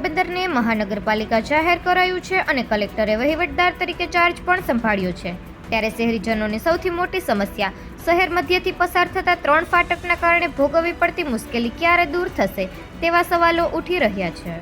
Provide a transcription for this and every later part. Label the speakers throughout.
Speaker 1: મહાનગરપાલિકા જાહેર કરાયું છે અને કલેક્ટરે વહીવટદાર તરીકે ચાર્જ પણ સંભાળ્યો છે. ત્યારે શહેરીજનોની સૌથી મોટી સમસ્યા, શહેર મધ્યથી પસાર થતા ત્રણ ફાટકના કારણે ભોગવવી પડતી મુશ્કેલી ક્યારે દૂર થશે તેવા સવાલો ઉઠી રહ્યા છે.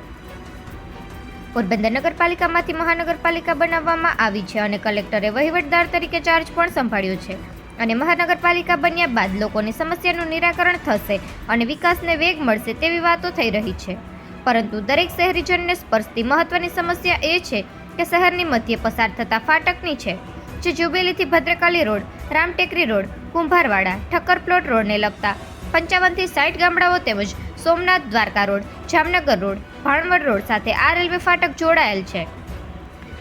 Speaker 1: પોરબંદર નગરપાલિકામાંથી મહાનગરપાલિકા બનાવવામાં આવી છે અને કલેક્ટરે વહીવટદાર તરીકે ચાર્જ પણ સંભાળ્યો છે. અને મહાનગરપાલિકા બન્યા બાદ લોકોની સમસ્યાનું નિરાકરણ થશે અને વિકાસને વેગ મળશે તેવી વાતો થઈ રહી છે. પરંતુ દરેક શહેરીજનને સ્પર્શતી મહત્વની સમસ્યા એ છે કે શહેરની મધ્યે પસાર થતા ફાટકની છે. જે જુબેલીથી Bhadrakali road, Ramtekri road, Kumbharwada, Thakkar plot રોડને લગતા પંચાવનથી સાઠ ગામડાઓ તેમજ Somnath Dwarka road, Jamnagar road, Bhanvad road સાથે આ રેલવે ફાટક જોડાયેલ છે.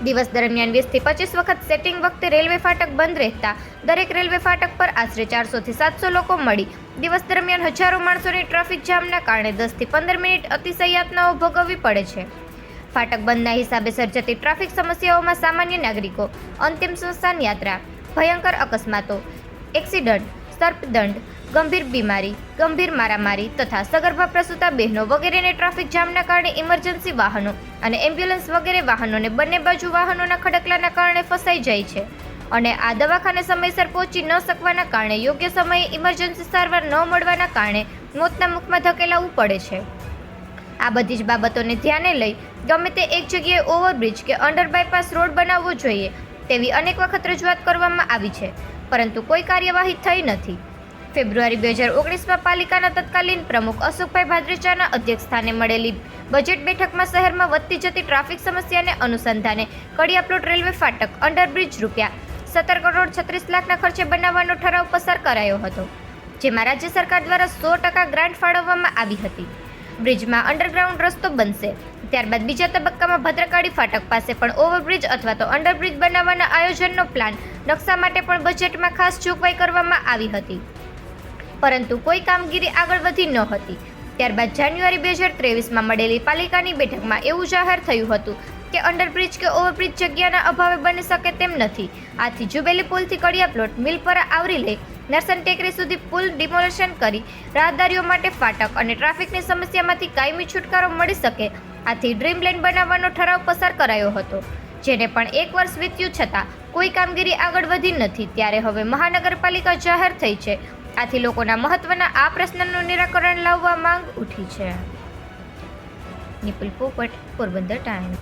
Speaker 1: દિવસ દરમિયાન વીસથી પચીસ વખત સેટિંગ વખતે રેલવે ફાટક બંધ રહેતા દરેક રેલવે ફાટક પર આશરે ચારસોથી સાતસો લોકો મળી. દિવસ દરમિયાન હજારો માણસોની ટ્રાફિક જામના કારણે દસથી પંદર મિનિટ અતિશય યાતનાઓ ભોગવવી પડે છે. ફાટક બંધના હિસાબે સર્જાતી ટ્રાફિક સમસ્યાઓમાં સામાન્ય નાગરિકો અંતિમ સંસ્થાન યાત્રા, ભયંકર અકસ્માતો, એક્સિડન્ટ, સર્પદંડ ગંભીર બીમારી, ગંભીર મારામારી તથા સગર્ભા પ્રસૂતા બહેનો વગેરેને ટ્રાફિક જામના કારણે ઇમરજન્સી વાહનો અને એમ્બ્યુલન્સ વગેરે વાહનોને બંને બાજુ વાહનોના ખડકલાના કારણે ફસાઈ જાય છે. અને આ દવાખાને સમયસર પહોંચી ન શકવાના કારણે યોગ્ય સમયે ઇમરજન્સી સારવાર ન મળવાના કારણે મોતના મુખમાં ધકેલાવું પડે છે. આ બધી જ બાબતોને ધ્યાને લઈ ગમે તે એક જગ્યાએ ઓવરબ્રિજ કે અંડર બાયપાસ રોડ બનાવવો જોઈએ તેવી અનેક વખત રજૂઆત કરવામાં આવી છે, પરંતુ કોઈ કાર્યવાહી થઈ નથી. ફેબ્રુઆરી બે હજાર ઓગણીસમાં પાલિકાના તત્કાલીન પ્રમુખ અશોકભાઈ ભાદ્રેચાના અધ્યક્ષસ્થાને મળેલી બજેટ બેઠકમાં શહેરમાં વધતી જતી ટ્રાફિક સમસ્યાને અનુસંધાને કડિયાપ્લોટ રેલવે ફાટક અંડરબ્રિજ રૂપિયા સત્તર કરોડ છત્રીસ લાખના ખર્ચે બનાવવાનો ઠરાવ પસાર કરાયો હતો, જેમાં રાજ્ય સરકાર દ્વારા સો ટકા ગ્રાન્ટ ફાળવવામાં આવી હતી. બ્રિજમાં અંડરગ્રાઉન્ડ રસ્તો બનશે, ત્યારબાદ બીજા તબક્કામાં ભદ્રકાળી ફાટક પાસે પણ ઓવરબ્રિજ અથવા તો અંડરબ્રિજ બનાવવાના આયોજનનો પ્લાન નકશા માટે પણ બજેટમાં ખાસ જોગવાઈ કરવામાં આવી હતી. પરંતુ કોઈ કામગીરી આગળ વધી ન હતી. ત્યારબાદ જાન્યુઆરી બે હજાર ત્રેવીસમાં મળેલી પાલિકાની બેઠકમાં એવું જાહેર થયું હતું કે અંડરબ્રિજ કે ઓવરબ્રિજ જગ્યાના અભાવે બની શકે તેમ નથી. આથી જુબેલી પુલથી કડિયા પ્લોટ મિલ પર આવરી લઈ નરસન ટેકરી સુધી પુલ ડિમોલેશન કરી રાહદારીઓ માટે ફાટક અને ટ્રાફિકની સમસ્યામાંથી કાયમી છુટકારો મળી શકે આથી ડ્રીમ લેન બનાવવાનો ઠરાવ પસાર કરાયો હતો. જેને પણ એક વર્ષ વીત્યું છતાં કોઈ કામગીરી આગળ વધી નથી. ત્યારે હવે મહાનગરપાલિકા જાહેર થઈ છે. આથી લોકોના મહત્વના આ પ્રશ્નનું નિરાકરણ લાવવા માંગ ઉઠી છે. નિપુલ પોપટ પોરબંદર ટાઈમ